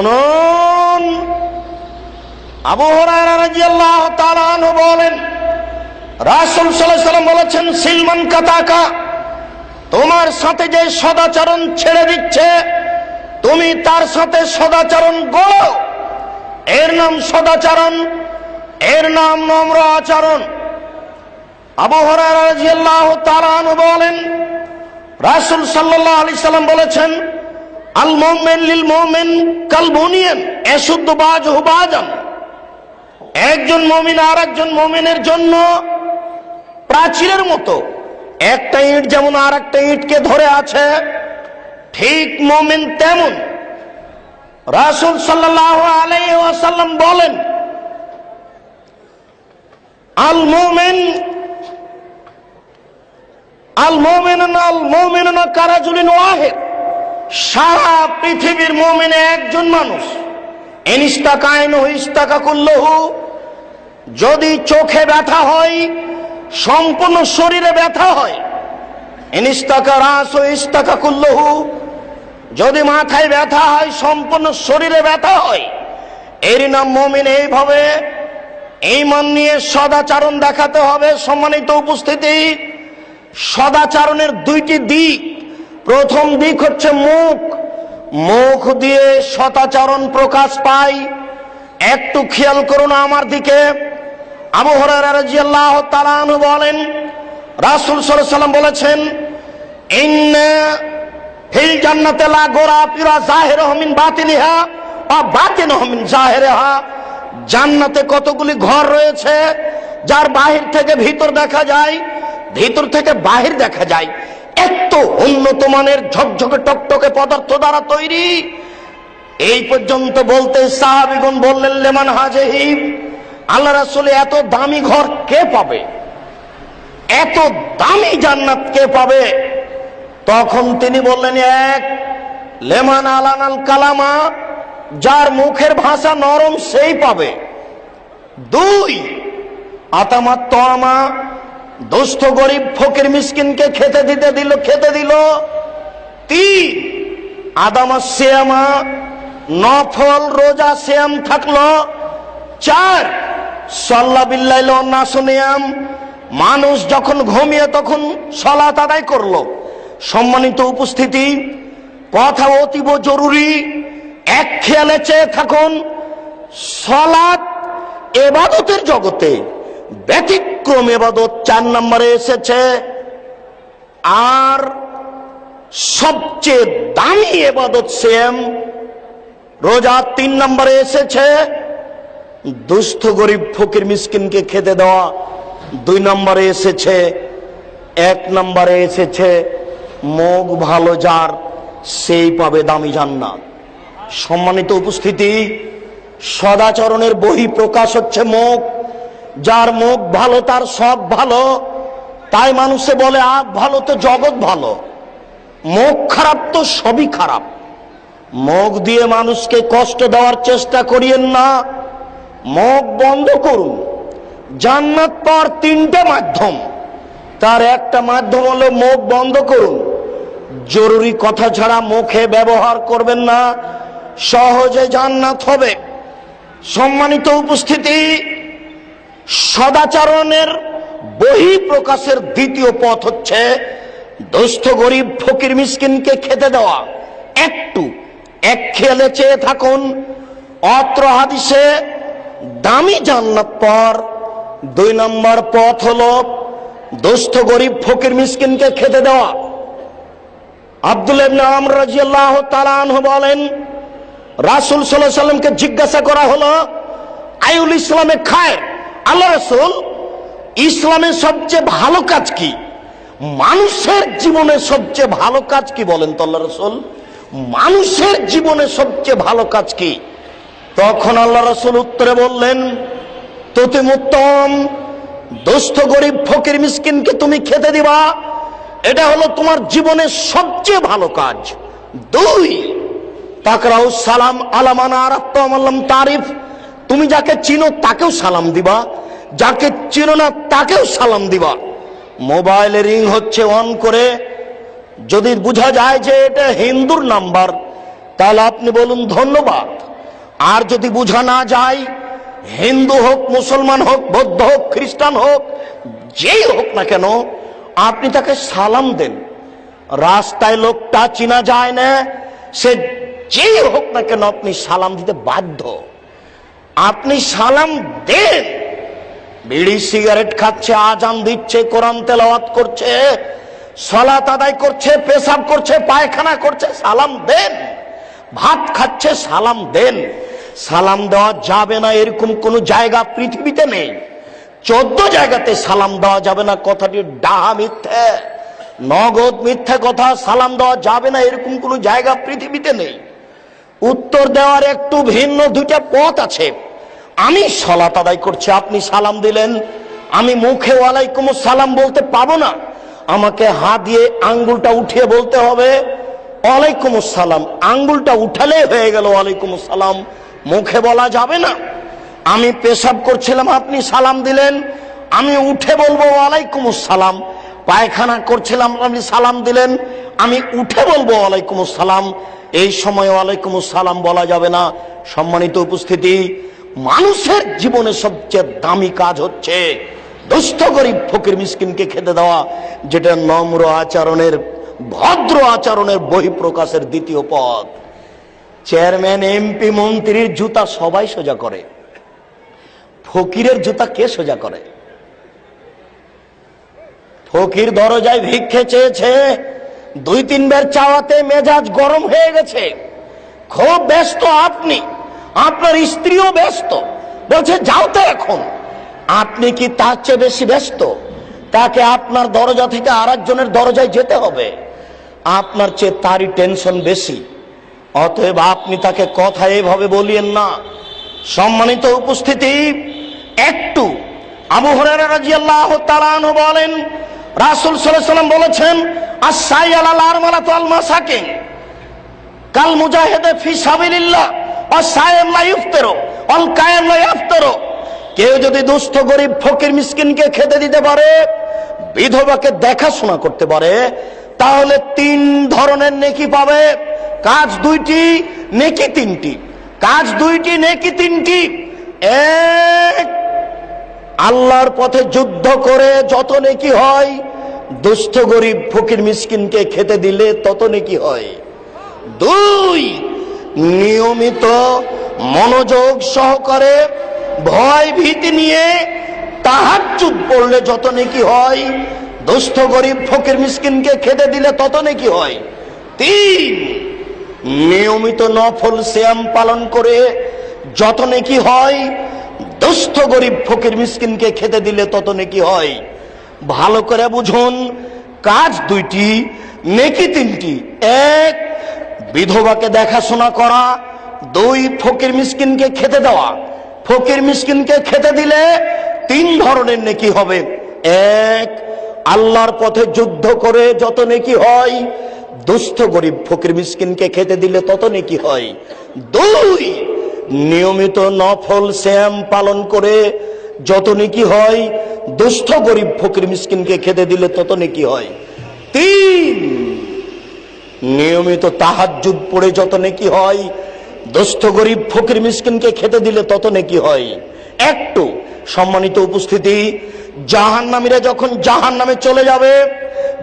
শুনুন। আবু তাআলা বলেন, রাসূল সাল্লাম বলেছেন, সিলমান কাতাকা, তোমার সাথে যে সদাচরণ ছেড়ে দিচ্ছে, তুমি তার সাথে সদাচরণ গড়ো এর নাম সদাচরণ, এর নাম নম্র আচরণ। আবু তাআলা আনহু বলেন, রাসূল সাল্লাল্লাহু আলাইহি সাল্লাম বলেছেন আল মোমেন লিল মোমেন কাল বুনিয়ান এশুদ্ধ বাজ একজন মমিন আর একজন মমিনের জন্য প্রাচীরের মতো। একটা ইট যেমন আর একটা ইটকে ধরে আছে, ঠিক মমিন তেমন। রাসুল সাল্লাহ আলাইহি ওয়াসাল্লাম বলেন, আল মোমেন আল মোমেন আল মোমেন কারাজুলিন ওয়াহেদ। সারা পৃথিবীর মোমেনে একজন মানুষ। এনিস্তা কায়ন ইস্তাকা কুল্লহু। যদি চোখে ব্যথা হয়, সম্পূর্ণ শরীরে ব্যথা হয় এনিস্তাকা রাস ও ইস্তাকা কুল্লহু। যদি মাথায় ব্যথা হয়, সম্পূর্ণ শরীরে ব্যথা হয়, এর নাম মমিন এইভাবে। এই মন নিয়ে সদাচারণ দেখাতে হবে, সম্মানিত উপস্থিতি। সদাচারণের দুইটি দিক। প্রথম দিক হচ্ছে মুখ। মুখ দিয়ে সদাচরণ প্রকাশ পায় একটু খেয়াল করুন আমার দিকে। বলেন, রাসুল সাল্লাম বলেছেন জান্নাতে লা পিরা হমিন বাতিন হমিন জান্নাতে কতগুলি ঘর রয়েছে, যার বাহির থেকে ভিতর দেখা যায়, ভিতর থেকে বাহির দেখা যায়। এত উন্নত মানের ঝকঝকে টকটকে পদার্থ দ্বারা তৈরি। এই পর্যন্ত বলতে সাহাবিগুন বললেন, লেমান হাজেহিব আল্লাহ রাসুল এত দামি ঘর কে পাবে? এত দামি জান্নাত কে পাবে? তখন তিনি বললেন, এক লেমান আলান আল কালামা, যার মুখের ভাষা নরম সেই পাবে। দুই আতামা তমা দুস্থ গরিব ফকির মিসকিনকে খেতে দিতে দিল, খেতে দিল। তিন, আদামা শ্যামা নফল রোজা শ্যাম থাকল। চার, সল্লা বিল্লাইল নাসনিয়াম, মানুষ যখন ঘুমিয়ে তখন সলাত আদায় করল। সম্মানিত উপস্থিতি, কথা অতীব জরুরি, এক খেয়ালে চেয়ে থাকুন সলাৎ এবাদতের জগতে ব্যতিক্রম এবাদত চার নম্বরে এসেছে। আর সবচেয়ে দামি এবাদত সেম, রোজা তিন নম্বরে এসেছে। দুস্থ গরিব ফকির মিসকিনকে খেতে দেওয়া দুই নম্বরে এসেছে। এক নম্বরে এসেছে, মুখ ভালো যার, সেই পাবে দামি জান্নাত। সম্মানিত উপস্থিতি, সদাচরণের বহি প্রকাশ হচ্ছে মুখ। যার মুখ ভালো, তার সব ভালো। তাই মানুষে বলে আপ ভালো তো জগৎ ভালো। মুখ খারাপ তো সবই খারাপ। মুখ দিয়ে মানুষকে কষ্ট দেওয়ার চেষ্টা করিয়েন না। মুখ বন্ধ করুন। জান্নাত পাওয়ার তিনটে মাধ্যম। তার একটা মাধ্যম হলো মুখ বন্ধ করুন। জরুরি কথা ছাড়া মুখে ব্যবহার করবেন না। সহজে জান্নাত হবে। সম্মানিত উপস্থিতি সদাচরণের বহি প্রকাশের দ্বিতীয় পথ হচ্ছে দুস্থ গরিব ফকির মিসকিনকে খেতে দেওয়া। একটু, এক খেয়ালে চেয়ে থাকুন, অত্র হাদিসে দামি জান্নাত পর দুই নম্বর পথ হলো দুস্থ গরিব ফকির মিসকিনকে খেতে দেওয়া। আব্দুল ইবনে আমর রাদিয়াল্লাহু তাআলা আনহু বলেন, রাসূল আলাইহি সাল্লামকে জিজ্ঞাসা করা হলো আইউল ইসলামে খায় আল্লাহ রাসূল, ইসলামের সবচেয়ে ভালো কাজ কি? মানুষের জীবনে সবচেয়ে ভালো কাজ কি বলেন তো আল্লাহ রসুল? মানুষের জীবনে সবচেয়ে ভালো কাজ কি? তখন আল্লাহ রসুল উত্তরে বললেন, তুতি উত্তম, দুস্থ, গরিব, ফকির, মিসকিনকে তুমি খেতে দিবা। এটা হলো তোমার জীবনের সবচেয়ে ভালো কাজ। দুই তাকরাউ সালাম আলামানা আরাত্তম আল্লাম তারিফ। তুমি যাকে চিনো তাকেও সালাম দিবা, যাকে চিনো না তাকেও সালাম দিবা। মোবাইলে রিং হচ্ছে অন করে, যদি বোঝা যায় যে এটা হিন্দুর নাম্বার, তাহলে আপনি বলুন ধন্যবাদ। আর যদি বোঝা না যায়, হিন্দু হোক, মুসলমান হোক, বৌদ্ধ হোক, খ্রিস্টান হোক, যেই হোক না কেন, আপনি তাকে সালাম দেন। রাস্তায় লোকটা চিনা যায় না, সে যেই হোক না কেন আপনি সালাম দিতে বাধ্য। আপনি সালাম দেন। বিড়ি সিগারেট খাচ্ছে, আজান দিচ্ছে, কোরআন তেলাওয়াত করছে, সলাত আদায় করছে, পেশাব করছে, পায়খানা করছে, সালাম দেন। ভাত খাচ্ছে, সালাম দেন। সালাম দেওয়া যাবে না, এরকম কোন জায়গা পৃথিবীতে নেই। চোদ্দ জায়গাতে সালাম দেওয়া যাবে না, কথাটি ডাহা মিথ্যে। নগদ মিথ্যে কথা সালাম দেওয়া যাবে না, এরকম কোন জায়গা পৃথিবীতে নেই। উত্তর দেওয়ার একটু ভিন্ন দুইটা পথ আছে। আমি সলাত আদায় করছি, আপনি সালাম দিলেন। আমি মুখে ওয়ালাইকুম সালাম বলতে পাবো না। আমাকে হাত দিয়ে আঙ্গুলটা উঠিয়ে বলতে হবে, ওয়ালাইকুম সালাম আঙ্গুলটা উঠালে হয়ে গেল ওয়ালাইকুম সালাম মুখে বলা যাবে না। আমি পেশাব করছিলাম, আপনি সালাম দিলেন। আমি উঠে বলব, ওয়ালাইকুম সালাম পায়খানা করছিলাম, আপনি সালাম দিলেন। আমি উঠে বলব, ওয়ালাইকুম সালাম এই সময় ওয়ালাইকুম সালাম বলা যাবে না। সম্মানিত উপস্থিতি, মানুষের জীবনে সবচেয়ে দামি কাজ হচ্ছে দুস্থ গরিব ফকির মিসকিনকে খেতে দেওয়া, যেটা নম্র আচরণের, ভদ্র আচরণের বহিঃপ্রকাশের দ্বিতীয় পথ। চেয়ারম্যান, এমপি, মন্ত্রীর জুতা সবাই সোজা করে। ফকিরের জুতা কে সোজা করে? ফকির দরজায় ভিক্ষে চেয়েছে দুই তিনবার চাওয়াতে মেজাজ গরম হয়ে গেছে। খুব ব্যস্ত আপনি। আপনার স্ত্রীও ব্যস্ত। বলছে, যাও তো এখন। আপনি কি তার চেয়ে বেশি ব্যস্ত? তাকে আপনার দরজা থেকে আর একজনের দরজায় যেতে হবে। আপনার চেয়ে তারই টেনশন বেশি। অতএব আপনি তাকে কথা এভাবে বলিয়েন না। সম্মানিত উপস্থিতি, একটু আবু হরারা রাদিয়াল্লাহু তাআলা বলেন, রাসূল সাল্লাম বলেছেন আস-সাই আলাল আরমালাতু আল মাসাকিন কাল মুজাহিদে ফি সাবিলিল্লাহ অসায়েম লা ইফতারু অল কায়েম লা ইফতারু। কেউ যদি দুস্থ, গরিব, ফকির, মিসকিনকে খেতে দিতে পারে, বিধবাকে দেখাশোনা করতে পারে, তাহলে তিন ধরনের নেকি পাবে। কাজ দুইটি, নেকি তিনটি। কাজ দুইটি, নেকি তিনটি। এক, আল্লাহর পথে যুদ্ধ করে যত নেকি হয় দুস্থ গরিব ফকির মিসকিনকে খেতে দিলে তত নাকি হয়? দুই, নিয়মিত মনোযোগ সহকারে ভয় ভীতি নিয়ে তাহাজ্জুদ পড়লে যত নাকি হয়? দুস্থ গরিব ফকির মিসকিনকে খেতে দিলে তত নাকি হয়? তিন, নিয়মিত নফল শ্যাম পালন করে যত নাকি হয়? দুস্থ গরিব ফকির মিসকিনকে খেতে দিলে তত নাকি হয়? ভালো করে বুঝুন। কাজ দুইটি, নেকি তিনটি। এক, বিধবাকে দেখাশোনা করা, দুই, ফকির মিসকিনকে খেতে দেওয়া। ফকির মিসকিনকে খেতে দিলে তিন ধরনের নেকি হবে। এক, আল্লাহর পথে যুদ্ধ করে যত নেকি হয়, দুস্থ গরিব ফকির মিসকিনকে খেতে দিলে তত নেকি হয়। দুই, নিয়মিত নফল শ্যাম পালন করে যত নেকি হয় দুস্থ গরিব ফকির মিসকিনকে খেতে দিলে তত নেকি হয়? তিন। নিয়মিত তাহাজ্জুদ পড়ে যত নেকি হয়, দুস্থ গরিব ফকির মিসকিনকে খেতে দিলে তত নেকি হয়? একটু সম্মানিত উপস্থিতি, জাহান্নামীরা যখন জাহান নামে চলে যাবে,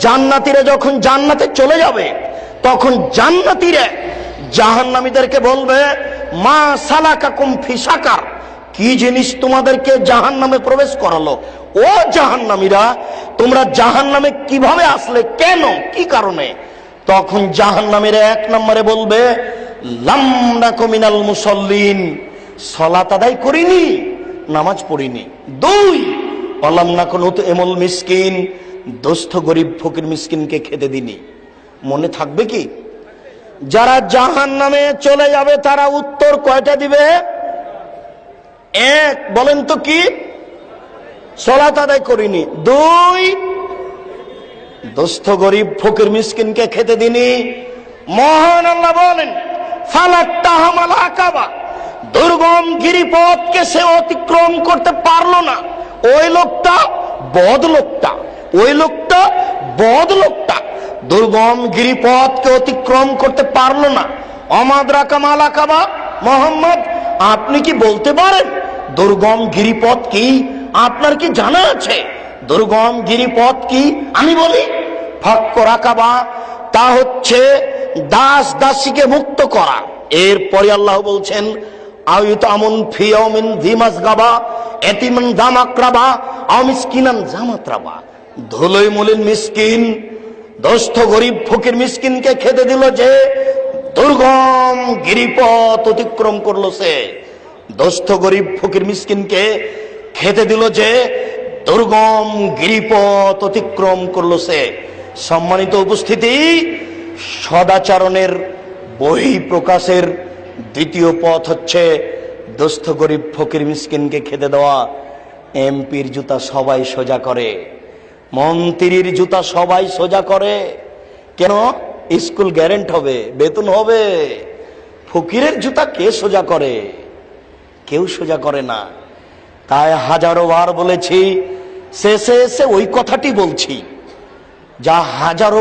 জান্নাতীরা যখন জান্নাতে চলে যাবে, তখন জান্নাতীরা জাহান্নামীদেরকে বলবে, মা সালাকাকুম ফিসাকার কি জিনিস তোমাদেরকে জাহান নামে প্রবেশ করালো? ও জাহান্নামীরা, তোমরা জাহান নামে কীভাবে আসলে? কেন? কি কারণে? তখন জাহান নামের এক নম্বরে বলবে লামনা কমিনাল মুসল্লিন। সলাত আদায় করিনি, নামাজ পড়িনি। দুই অলামনা কোন এমল মিসকিন। দোস্ত গরিব, ফকির মিসকিনকে খেতে দিনি। মনে থাকবে কি? যারা জাহান নামে চলে যাবে, তারা উত্তর কয়টা দিবে? এক, বলেন তো কি? সলাত আদায় করিনি। দুই, দোস্ত গরিব ফকির মিসকিনকে খেতে দিনি। মহান আল্লাহ বলেন আকাবা। দুর্গম গিরিপথকে সে অতিক্রম করতে পারল না। ওই লোকটা বদ লোকটা ওই লোকটা বদ লোকটা দুর্গম গিরিপথকে অতিক্রম করতে পারল না। অমাদরা কামালা কাবা মোহাম্মদ, আপনি কি বলতে পারেন? দুর্গম গিরিপথ কি আপনার কি জানা আছে? দুর্গম গিরিপথ কি আমি বলি? ফক্ক রাকাবা, তা হচ্ছে দাস দাসীকে মুক্ত করা। এরপরে আল্লাহ বলছেন গাবা এতিমন জামাত্রাবা ধুলোই গরিব ফকির খেতে দিল যে দুর্গম গিরিপথ অতিক্রম করল সে। দোস্ত গরিব ফকির মিসকিনকে খেতে দিল যে দুর্গম গিরিপথ অতিক্রম করল সে। সম্মানিত উপস্থিতি, সদাচরণের বহি প্রকাশের দ্বিতীয় পথ হচ্ছে দোস্ত গরিব ফকির মিসকিনকে খেতে দেওয়া। এমপির জুতা সবাই সোজা করে, মন্ত্রীর জুতা সবাই সোজা করে। কেন? স্কুল গ্যারেন্ট হবে, বেতন হবে। ফকিরের জুতা কে সোজা করে? কেউ সোজা করে না। তাই হাজারো বার বলেছি, শেষে এসে ওই কথাটি বলছি। যা হাজারো